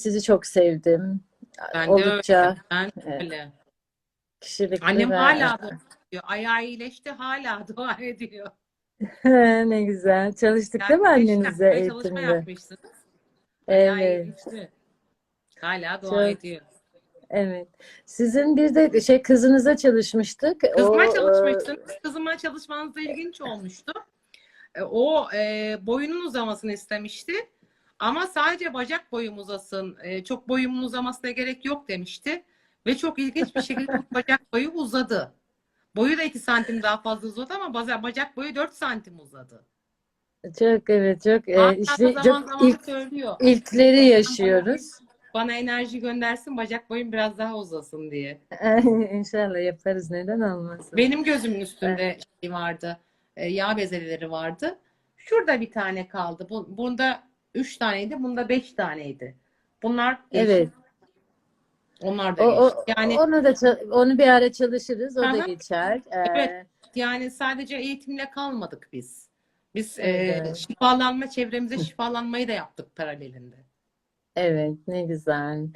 sizi çok sevdim. Ben de Oldukça öyle. Ben öyle. kişilikli Annem ve- hala dua ediyor. Ayağı iyileşti hala dua ediyor. ne güzel. Çalıştık değil mi Yani annenize çalışma eğitimde? yapmışsınız. Evet. Hala dua Çok- ediyor. Evet. Sizin bir de şey kızınıza çalışmıştık. Kızıma O, çalışmışsınız. Kızıma çalışmanız da ilginç olmuştu. E, O e, boyunun uzamasını istemişti. Ama sadece bacak boyum uzasın. e, çok boyumun uzamasına gerek yok demişti. Ve çok ilginç bir şekilde bacak boyu uzadı. Boyu da 2 santim daha fazla uzadı ama baza- bacak boyu 4 santim uzadı. çok evet çok e, işte zaman çok zaman ilk söylüyor. ilkleri yaşıyoruz. Bana enerji göndersin bacak boyum biraz daha uzasın diye. İnşallah yaparız. Neden olmasın? Benim gözümün üstünde şey vardı. e, Yağ bezeleri vardı. Şurada bir tane kaldı. Bu, bunda üç taneydi. Bunda beş taneydi. Bunlar geçti. Evet. Onlar da O, o, geçti. Yani onu da onu bir ara çalışırız. O da Aha. geçer. Ee, Evet. yani sadece eğitimle kalmadık biz. Biz e, Evet. şifalanma çevremize şifalanmayı da yaptık paralelinde. Evet, ne güzel.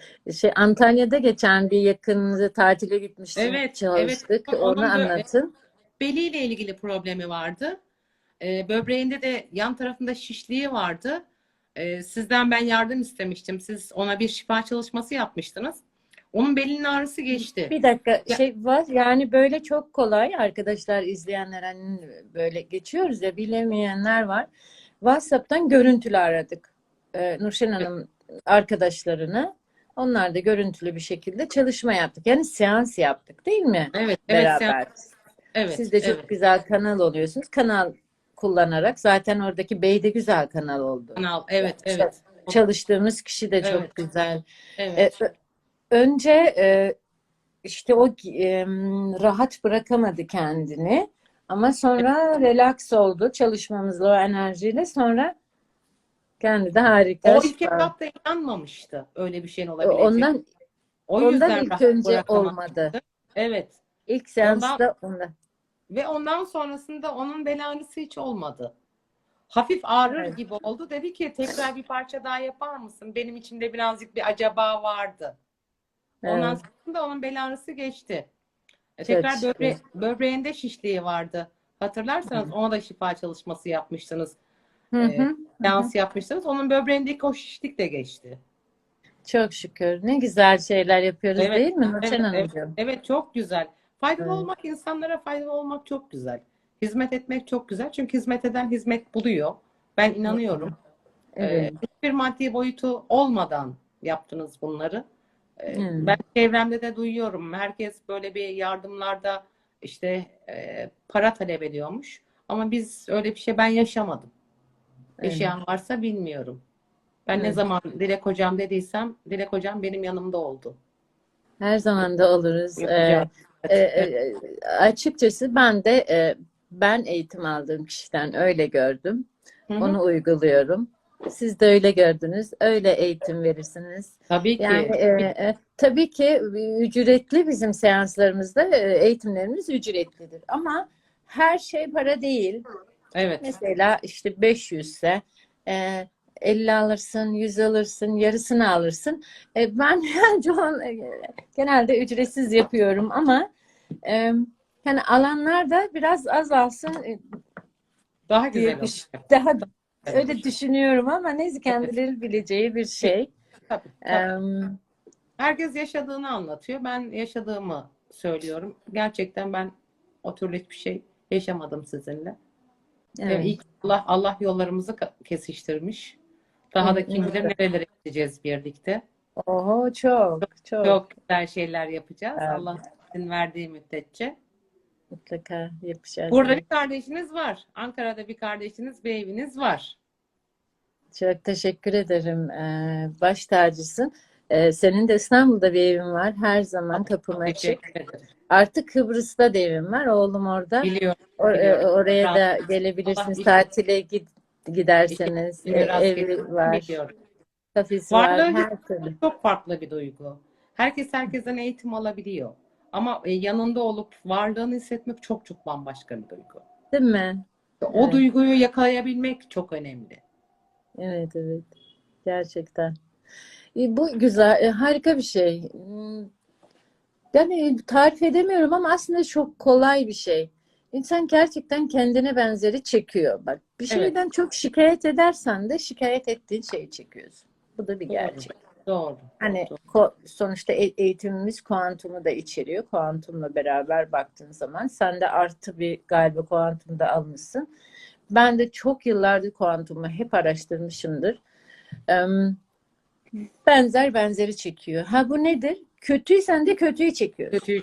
Şey Antalya'da geçen bir yakınınıza tatile gitmiştiniz, Evet, çalıştık. evet. Onu da- anlatın. Beliyle ilgili problemi vardı. E, böbreğinde de yan tarafında şişliği vardı. E, sizden ben yardım istemiştim. Siz ona bir şifa çalışması yapmıştınız. Onun belinin ağrısı geçti. Bir dakika Ya- şey var yani böyle çok kolay arkadaşlar izleyenler hani böyle geçiyoruz ya bilemeyenler var. WhatsApp'tan görüntülü aradık. Ee, Nurşen Hanım arkadaşlarını. Onlar da görüntülü bir şekilde çalışma yaptık. Yani seans yaptık değil mi? Evet, evet, Beraber. evet, Siz de çok evet. güzel kanal oluyorsunuz. Kanal kullanarak zaten oradaki bey de güzel kanal oldu. Kanal, evet, evet, Çalıştığımız kişi de çok Evet. güzel. evet. E, ö- önce e, işte o e, rahat bırakamadı kendini ama sonra relax oldu çalışmamızla o enerjiyle sonra kendi de harika O ilk etapta inanmamıştı öyle bir şeyin olabileceğine. Ondan O ondan yüzden ilk önce olmadı. Evet. İlk seansta ondan. Ve ondan sonrasında onun bel ağrısı hiç olmadı. Hafif ağrır Evet. gibi oldu. Dedi ki tekrar bir parça daha yapar mısın? Benim içimde birazcık bir acaba vardı. Ondan Evet. sonra da onun bel ağrısı geçti. E, Tekrar şükür. böbre böbreğinde şişliği vardı. Hatırlarsanız ona da şifa çalışması yapmıştınız. Ee, hı. Seans yapmıştınız. Onun böbreğindeki o şişlik de geçti. Çok şükür. Ne güzel şeyler yapıyoruz Evet, değil mi Nurşen Evet, evet, evet çok güzel. Faydalı Evet. olmak, insanlara faydalı olmak çok güzel. Hizmet etmek çok güzel. Çünkü hizmet eden hizmet buluyor. Ben inanıyorum. Evet. Ee, hiçbir maddi boyutu olmadan yaptınız bunları. Ee. Ben çevremde de duyuyorum. Herkes böyle bir yardımlarda işte e, para talep ediyormuş. Ama biz öyle bir şey ben yaşamadım. Evet. Yaşayan varsa bilmiyorum. Ben ne Evet. zaman Dilek Hocam dediysem Dilek Hocam benim yanımda oldu. Her zaman da oluruz. Ee. E, e, açıkçası ben de e, ben eğitim aldığım kişiden öyle gördüm. Hı hı. Onu uyguluyorum. Siz de öyle gördünüz. Öyle eğitim verirsiniz. Tabii ki. Yani e, e, tabii ki ücretli bizim seanslarımızda e, eğitimlerimiz ücretlidir. Ama her şey para değil. Evet. Mesela işte 500 ise e, 50 alırsın, 100 alırsın, yarısını alırsın. E, ben çoğun, e, genelde ücretsiz yapıyorum ama e, yani alanlar da biraz azalsın e, Daha güzel düş- olacak. daha Evet. öyle düşünüyorum ama neyse kendileri bileceği bir şey. Tabii, tabii. Herkes yaşadığını anlatıyor. Ben yaşadığımı söylüyorum. Gerçekten ben o türlü hiçbir şey yaşamadım sizinle. evet. Ee, Allah, Allah yollarımızı kesiştirmiş. Daha da kim bilir nerelere gideceğiz birlikte. Oho çok çok Çok güzel şeyler yapacağız. Evet. Allah izin verdiği müddetçe. mutlaka yapacağız. Burada bir kardeşiniz var. Ankara'da bir kardeşiniz, bir eviniz var. Çok teşekkür ederim. Ee, baş tacısın. Ee, senin de İstanbul'da bir evin var. Her zaman kapım açık. Artık Kıbrıs'ta da evim var. Oğlum orada. Biliyorum. O- e, biliyorum. oraya da Allah gelebilirsiniz. iş- Tatile gid- giderseniz. E, evi var. biliyorum. Kafesi var. Varlığı Her türlü. çok farklı bir duygu. Herkes herkesten eğitim alabiliyor. Ama e, yanında olup varlığını hissetmek çok çok bambaşka bir duygu. Değil mi? O Evet. duyguyu yakalayabilmek çok önemli. Evet evet. Gerçekten. E, Bu güzel, e, harika bir şey. Hmm, Yani tarif edemiyorum ama aslında çok kolay bir şey. İnsan gerçekten kendine benzeri çekiyor. Bak bir Evet. şeyden çok şikayet edersen de şikayet ettiğin şeyi çekiyorsun. Bu da bir Doğru. gerçek. Doğru. Hani Doğru. sonuçta e- eğitimimiz kuantumu da içeriyor. Kuantumla beraber baktığın zaman sen de artı bir galiba kuantumda almışsın. Ben de çok yıllardır kuantumu hep araştırmışımdır. Benzer benzeri çekiyor. Ha bu nedir? Kötüysen de kötüyü çekiyorsun. Kötüyü